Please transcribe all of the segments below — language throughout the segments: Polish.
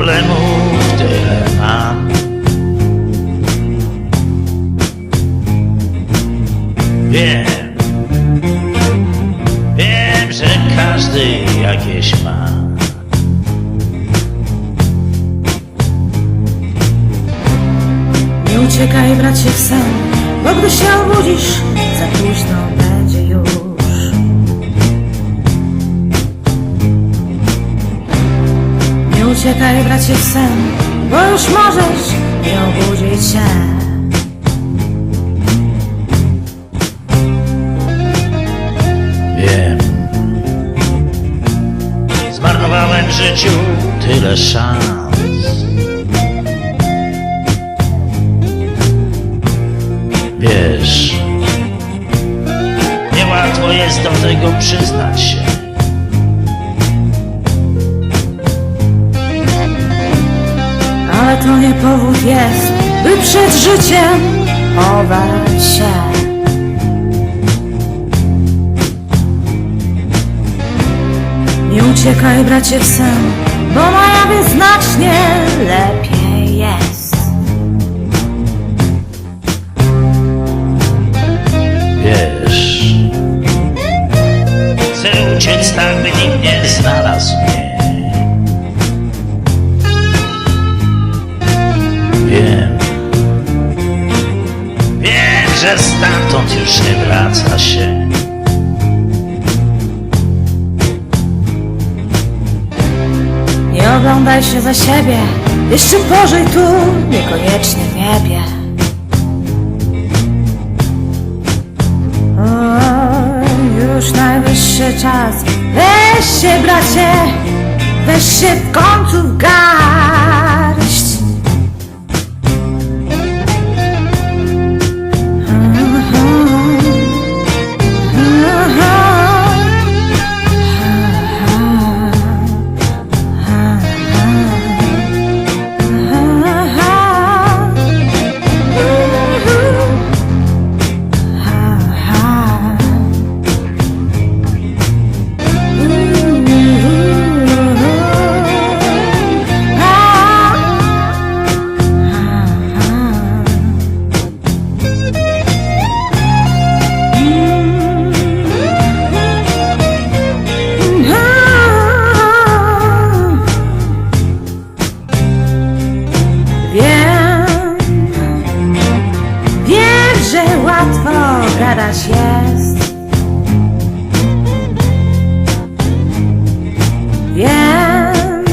problemów tyle mam. Wiem, wiem, że każdy jakieś ma. Nie uciekaj bracie w sen, bo gdy się obudzisz, uciekaj, bracie, w sen, bo już możesz nie obudzić się. Wiem. Zmarnowałem w życiu tyle szans. Wiesz, niełatwo jest do tego przyznać się. To nie powód jest, by przed życiem chować się. Nie uciekaj, bracie, w sen, bo na jawie znacznie lepiej jest. Wiesz, chcę uciec tak, by nikt nie że stamtąd już nie wraca się. Nie oglądaj się za siebie, jeszcze pożyj tu, niekoniecznie w niebie. O, już najwyższy czas, weź się bracie, weź się w końcu w garść. Łatwo gadać jest. Wiem,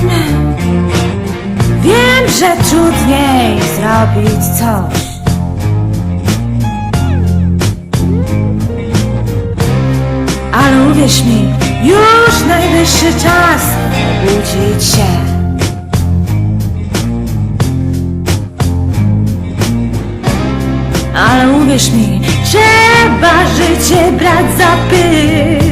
wiem, że trudniej zrobić coś. Ale uwierz mi, już najwyższy czas budzić się. Mi, trzeba życie brać za pyk.